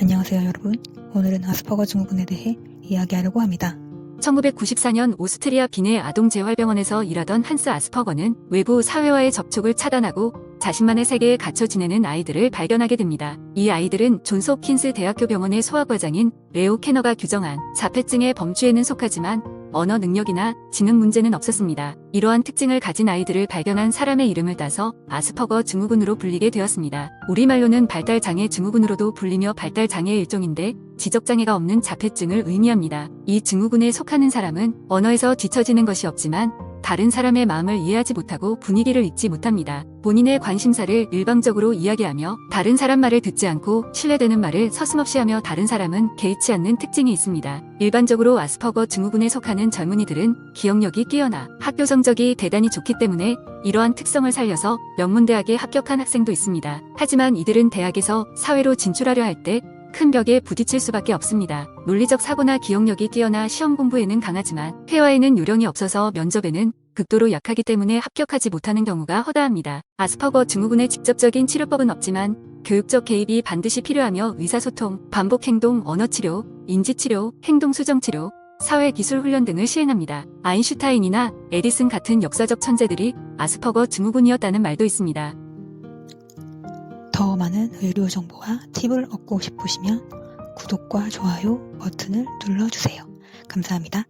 안녕하세요 여러분. 오늘은 아스퍼거 증후군에 대해 이야기하려고 합니다. 1994년 오스트리아 빈의 아동재활병원에서 일하던 한스 아스퍼거는 외부 사회와의 접촉을 차단하고 자신만의 세계에 갇혀 지내는 아이들을 발견하게 됩니다. 이 아이들은 존스 홉킨스 대학교 병원의 소아과장인 레오 캐너가 규정한 자폐증의 범주에는 속하지만 언어 능력이나 지능 문제는 없었습니다. 이러한 특징을 가진 아이들을 발견한 사람의 이름을 따서 아스퍼거 증후군으로 불리게 되었습니다. 우리말로는 발달장애 증후군으로도 불리며 발달장애의 일종인데 지적장애가 없는 자폐증을 의미합니다. 이 증후군에 속하는 사람은 언어에서 뒤처지는 것이 없지만 다른 사람의 마음을 이해하지 못하고 분위기를 읽지 못합니다. 본인의 관심사를 일방적으로 이야기하며 다른 사람 말을 듣지 않고 신뢰되는 말을 서슴없이 하며 다른 사람은 개의치 않는 특징이 있습니다. 일반적으로 아스퍼거 증후군에 속하는 젊은이들은 기억력이 뛰어나 학교 성적이 대단히 좋기 때문에 이러한 특성을 살려서 명문대학에 합격한 학생도 있습니다. 하지만 이들은 대학에서 사회로 진출하려 할때 큰 벽에 부딪힐 수밖에 없습니다. 논리적 사고나 기억력이 뛰어나 시험 공부에는 강하지만 회화에는 요령이 없어서 면접에는 극도로 약하기 때문에 합격하지 못하는 경우가 허다합니다. 아스퍼거 증후군의 직접적인 치료법은 없지만 교육적 개입이 반드시 필요하며 의사소통, 반복행동, 언어치료, 인지치료, 행동수정치료, 사회기술 훈련 등을 시행합니다. 아인슈타인이나 에디슨 같은 역사적 천재들이 아스퍼거 증후군이었다는 말도 있습니다. 더 많은 의료 정보와 팁을 얻고 싶으시면 구독과 좋아요 버튼을 눌러주세요. 감사합니다.